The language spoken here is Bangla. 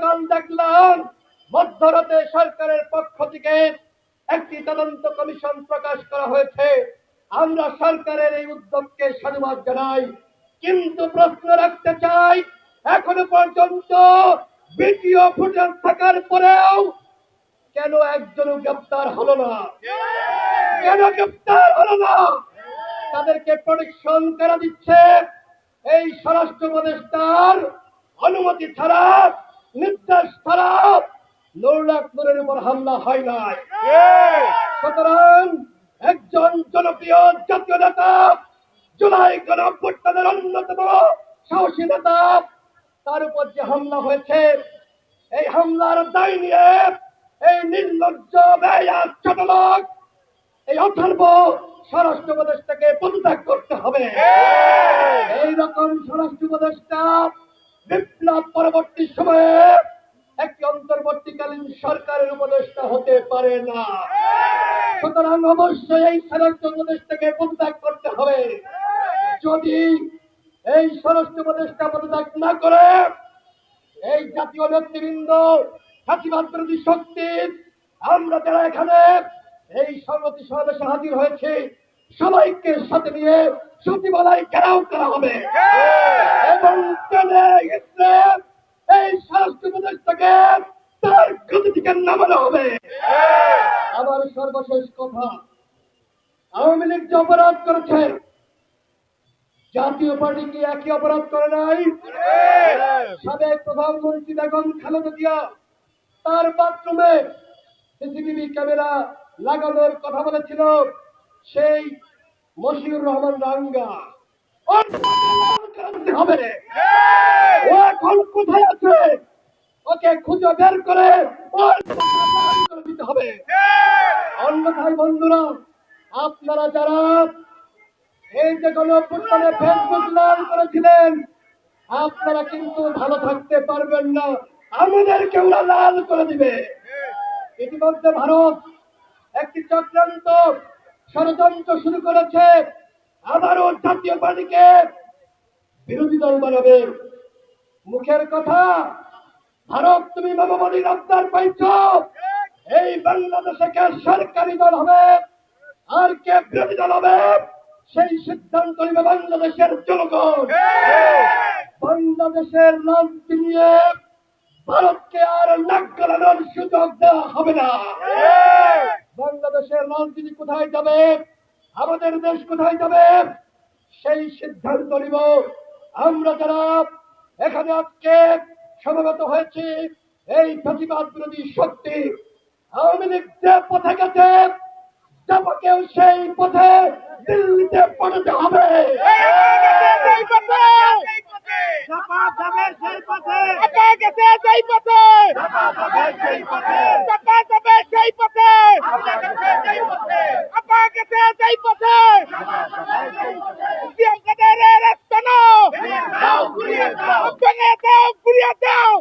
গতকাল দেখলাম, মধ্যরাতে সরকারের পক্ষ থেকে একটি তদন্ত কমিশন প্রকাশ করা হয়েছে। আমরা সরকারের এই উদ্যোগকে সাধুবাদ জানাই। কিন্তু প্রশ্ন রাখতে চাই, এখনও পর্যন্ত ভিডিও ফুটেজ থাকার পরেও কেন একজনও গ্রেপ্তার হলো না? কেন গ্রেপ্তার হলো না? তাদেরকে প্রোটেকশন করা দিচ্ছে? এই স্বরাষ্ট্র উপদেষ্টার অনুমতি ছাড়া নির্দেশ ছাড়া নুরুল্লাহপুরের উপর হামলা হয় নাই। সুতরাং একজন জনপ্রিয় জাতীয় নেতা জুলাই গণঅভ্যুত্থানের অন্যতম সাহসী নেতা তার উপর যে হামলা হয়েছে এই হামলার দায় নিয়ে এই নির্লজ্জ ব্যয় ছোট লোক এই অথর্ব স্বরাষ্ট্র উপদেষ্টাকে পদত্যাগ করতে হবে। এই রকম স্বরাষ্ট্র উপদেষ্টা বিপ্লব পরবর্তী সময়ে একটি অন্তর্বর্তীকালীন সরকারের উপদেষ্টা হতে পারে না। সুতরাং অবশ্যই এই স্বরাষ্ট্র উপদেষ্টাকে পদত্যাগ করতে হবে। যদি এই স্বরাষ্ট্র উপদেষ্টা পদত্যাগ না করে, এই জাতীয় নেতৃবৃন্দ ফাঁসিবাদ বিরোধী শক্তি, আমরা যারা এখানে এই সর্বতি সমাবেশে হাজির হয়েছে সবাইকে সাথে নিয়ে সচিবালয় ঘেরাও করা হবে। এবং এই স্বরাষ্ট্র উপদেষ্টাকে তার গতি থেকে নামানো হবে। আমার সর্বশেষ কথা, আওয়ামী লীগ যে অপরাধ করেছে, জাতীয় পার্টি কি একই অপরাধ করে নাই? সাবেক প্রধানমন্ত্রী বেগম খালেদা জিয়া তার বাথরুমে সিসিটিভি ক্যামেরা লাগানোর কথা বলেছিল। সেই মশিউর রহমান রাঙ্গা হবে ও এখন কোথায় আছে? ওকে খুঁজে বের করে দিতে হবে। অন্যথায় বন্ধুরা আপনারা যারা এই যে গণঅভ্যুত্থানে ফেসবুক লাল করেছিলেন আপনারা কিন্তু ভালো থাকতে পারবেন না। আমাদেরকে ওরা লাল করে দিবে। ইতিমধ্যে ভারত একটি চক্রান্ত ষড়যন্ত্র শুরু করেছে আবারও জাতীয় পার্টিকে বিরোধী দল বানাবে। মুখের কথা, ভারত তুমি মামাবাদী রপ্তার পাইছ এই বাংলাদেশে কে সরকারি দল হবে, আর কে বিরোধী দল হবে, সেই সিদ্ধান্ত নেবে বাংলাদেশের জনগণ। বাংলাদেশের রাজনীতি নিয়ে ভারতকে আর নাক গলানোর সুযোগ দেওয়া হবে না। বাংলাদেশের রাজনীতি কোথায় যাবে? আমাদের দেশ কোথায় যাবে? সেই সিদ্ধান্ত নিব। আমরা যারা এখানে আজকে সমবেত হয়েছি এই প্রতিবাদ বিরোধী শক্তি আওয়ামী লীগ যে পথে গেছে যাবকেও সেই পথে দিল্লিতে পড়তে হবে। দাও ঘুরিয়ে দাও ঘুরিয়ে দাও